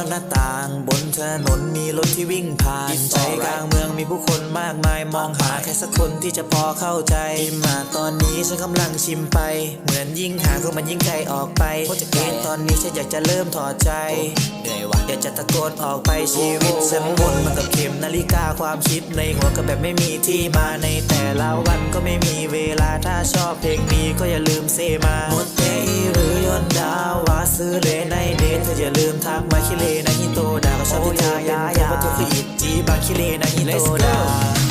อหน้าต่าง บนถนนมีรถที่วิ่งผ่านใจกลางเมืองมีผู้คนมากมายมองหาแค่สักคนที่จะพอเข้าใจมาตอนนี้ฉันกำลังชิมไป เหมือนยิ่งหาคือมันยิ่งไกลออกไปเพราะจะเกณฑ์ตอนนี้ฉันอยากจะเริ่มถอดใจเหนื่อยว่ะอยากจะตะโกนออกไปชีวิตฉันวนมันกับเข็มนาฬิกาความคิดในหัวก็แบบไม่มีที่มาในแต่ละวันก็ไม่มีเวลาถ้าชอบเพลงนี้ก็อย่าลืมเซมาหมดเตหรือยอนดาวาซื้อเลยนะ ออย่าลืมทักมาคิเลนะฮิโตดาก็ชอบที่เธอเป็นเธอว่าเธอคืออิจีบาคิเลนะฮิโตดา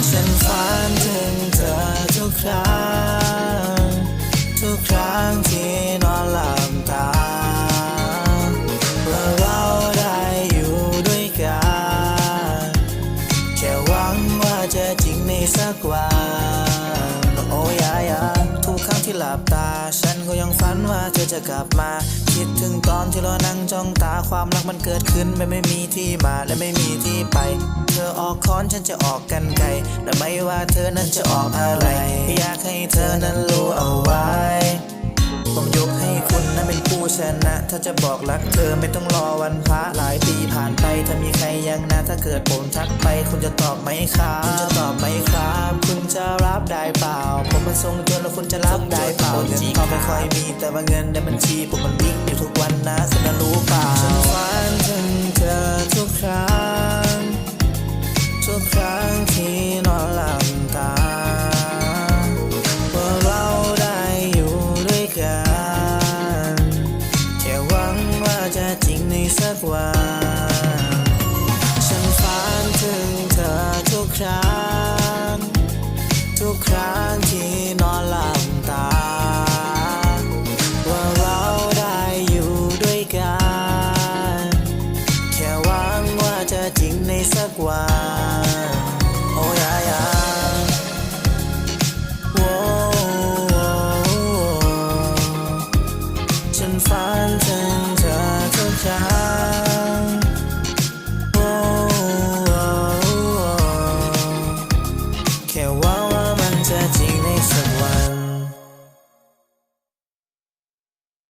ฉันฝันถึงเธอทุกครั้ง ทุกครั้งที่นอนหลับตาว่าเราได้อยู่ด้วยกันแค่หวังว่าจะจริงในสักวันโอ้ยายาทุกครั้งที่หลับตาฉัน ก็ยังฝันว่าเธอจะกลับมา คิดถึงตอนที่เรานั่งจ้องตาความรักมันเกิดขึ้นไม่ไม่มีที่มาและไม่มีที่ไป เธอออกค้อนฉันจะออกกันไกลและไม่ว่าเธอนั้นจะออกอะไร อยากให้เธอนั้นรู้เอาไว้ ผมยกให้คุณนั้นเป็นผู้ชนะ ถ้าจะบอกรักเธอไม่ต้องรอวันพระหลายปีผ่านไปถ้ามีใครยังนะถ้าเกิดผมทักไป คุณจะตอบไหมครับ คุณจะตอบไหมครับ คุณจะรับได้เปล่า ผมมันทรง เปล่าเงินทองไม่ค่อยมีแต่ว่าเงินในบัญชีผมมันวิ่งอยู่ทุกวันนะคุณน่ะรู้เปล่าฉันฝันถึงเธอทุกครั้ง ทุกครั้งที่นอนหลับตาว่าเราได้อยู่ด้วยกันแค่หวังว่าจะจริงในสักวันฉันฝันถึงเธอทุกครั้ง ทุกครั้งที่ ในสักวันโอ้ยายาฉันฝันถึงเธอทุกเช้า